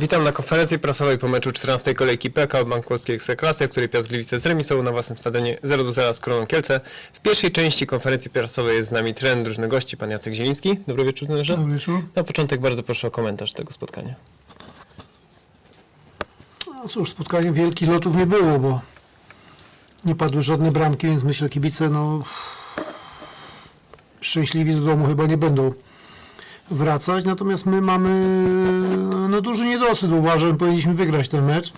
Witam na konferencji prasowej po meczu 14 kolejki PKO Bank Polskiej Ekstraklasy, w której Piast Gliwice zremisował na własnym stadionie 0 do 0 z Koroną Kielce. W pierwszej części konferencji prasowej jest z nami trener drużyny gości, pan Jacek Zieliński. Dobry wieczór, trenerze. Dobry wieczór. Na początek bardzo proszę o komentarz tego spotkania. No cóż, spotkanie wielkich lotów nie było, bo nie padły żadne bramki, więc myślę kibice no szczęśliwi do domu chyba nie będą wracać. Natomiast my mamy no, duży niedosyt. Uważam, powinniśmy wygrać ten mecz.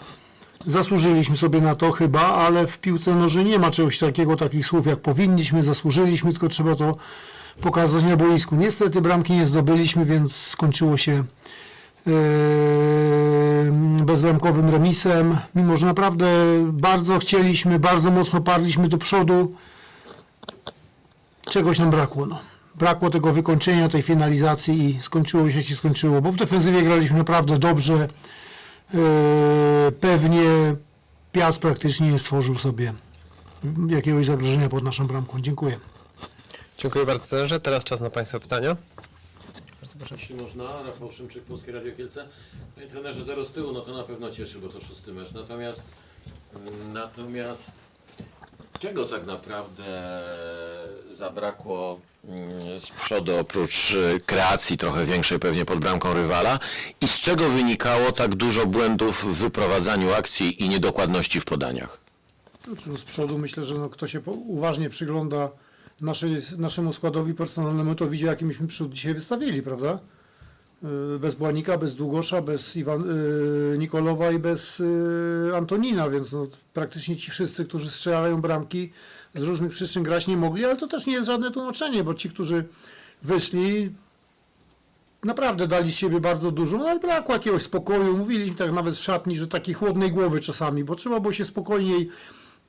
Zasłużyliśmy sobie na to chyba, ale w piłce noży nie ma czegoś takiego, takich słów jak powinniśmy, zasłużyliśmy, tylko trzeba to pokazać na boisku. Niestety bramki nie zdobyliśmy, więc skończyło się Yy, bezbramkowym remisem, mimo że naprawdę bardzo chcieliśmy, bardzo mocno padliśmy do przodu, czegoś nam brakło. No. Brakło tego wykończenia, tej finalizacji i skończyło się jak się skończyło, bo w defensywie graliśmy naprawdę dobrze, yy, pewnie Piast praktycznie nie stworzył sobie jakiegoś zagrożenia pod naszą bramką. Dziękuję. Dziękuję bardzo, trenerze. Teraz czas na Państwa pytania. Jeśli można, Rafał Szymczyk, Polskie Radio Kielce. No i trenerze 0 z tyłu, no to na pewno cieszy, bo to szósty mecz. Natomiast, mm, natomiast czego tak naprawdę zabrakło z przodu oprócz y, kreacji trochę większej pewnie pod bramką rywala i z czego wynikało tak dużo błędów w wyprowadzaniu akcji i niedokładności w podaniach? Znaczy, Z przodu myślę, że no, kto się uważnie przygląda naszej, naszemu składowi personalnemu, to widzi, jaki myśmy przód dzisiaj wystawili, prawda? Yy, Bez Błanika, bez Długosza, bez Iwan, yy, Nikolowa i bez Antonina, więc no, praktycznie ci wszyscy, którzy strzelają bramki, z różnych przyczyn grać nie mogli, ale to też nie jest żadne tłumaczenie, bo ci, którzy wyszli, naprawdę dali z siebie bardzo dużo, no ale brakło jakiegoś spokoju. Mówiliśmy tak nawet w szatni, że takiej chłodnej głowy czasami, bo trzeba było się spokojniej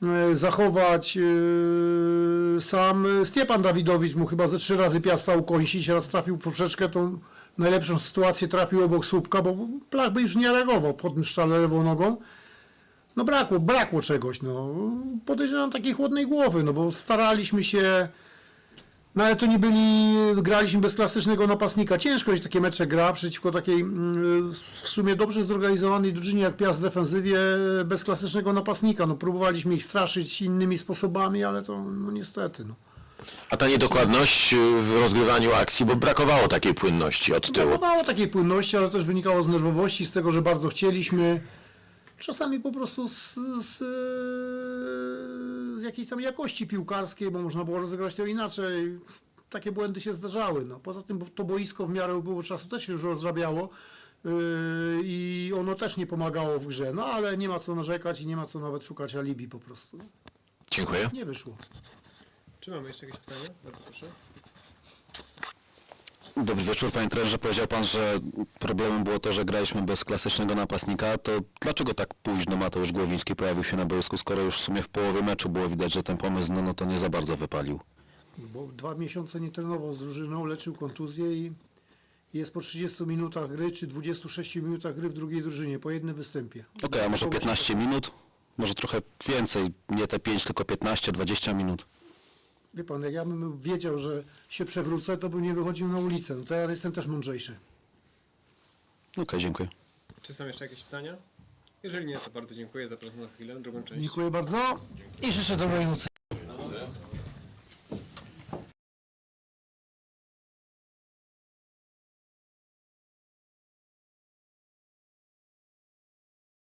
e, zachować. e, Sam Stiepan Dawidowicz mu chyba ze trzy razy piasta ukąsić, raz trafił poprzeczkę, tą najlepszą sytuację trafił obok słupka, bo Plach by już nie reagował pod tym szczale lewą nogą. No brakło, brakło czegoś, no. Podejrzewam takiej chłodnej głowy, no bo staraliśmy się, no ale to nie byli, graliśmy bez klasycznego napastnika. Ciężko się takie mecze gra przeciwko takiej mm, w sumie dobrze zorganizowanej drużynie jak Piast w defensywie bez klasycznego napastnika. No próbowaliśmy ich straszyć innymi sposobami, ale to no niestety. No. A ta niedokładność w rozgrywaniu akcji, bo brakowało takiej płynności od tyłu. Brakowało takiej płynności, ale też wynikało z nerwowości, z tego, że bardzo chcieliśmy. Czasami po prostu z, z, z jakiejś tam jakości piłkarskiej, bo można było rozegrać to inaczej. Takie błędy się zdarzały. No. Poza tym to boisko w miarę upływu czasu też się już rozrabiało yy, i ono też nie pomagało w grze. No ale nie ma co narzekać i nie ma co nawet szukać alibi po prostu. Dziękuję. Nie wyszło. Czy mamy jeszcze jakieś pytania? Bardzo proszę. Dobry wieczór, panie trenerze. Powiedział pan, że problemem było to, że graliśmy bez klasycznego napastnika. To dlaczego tak późno Mateusz Głowiński pojawił się na boisku, skoro już w sumie w połowie meczu było widać, że ten pomysł no, no to nie za bardzo wypalił? Bo dwa miesiące nie trenował z drużyną, leczył kontuzję i jest po 30 minutach gry, czy 26 minutach gry w drugiej drużynie, po jednym występie. Okej, a może Pomyśl- 15 minut? Może trochę więcej, nie te 5, tylko 15-20 minut. Wie pan, jak ja bym wiedział, że się przewrócę, to bym nie wychodził na ulicę. No teraz jestem też mądrzejszy. Okej, dziękuję. Czy są jeszcze jakieś pytania? Jeżeli nie, to bardzo dziękuję. Zapraszam na chwilę, drugą część. Dziękuję bardzo i życzę dobrej nocy.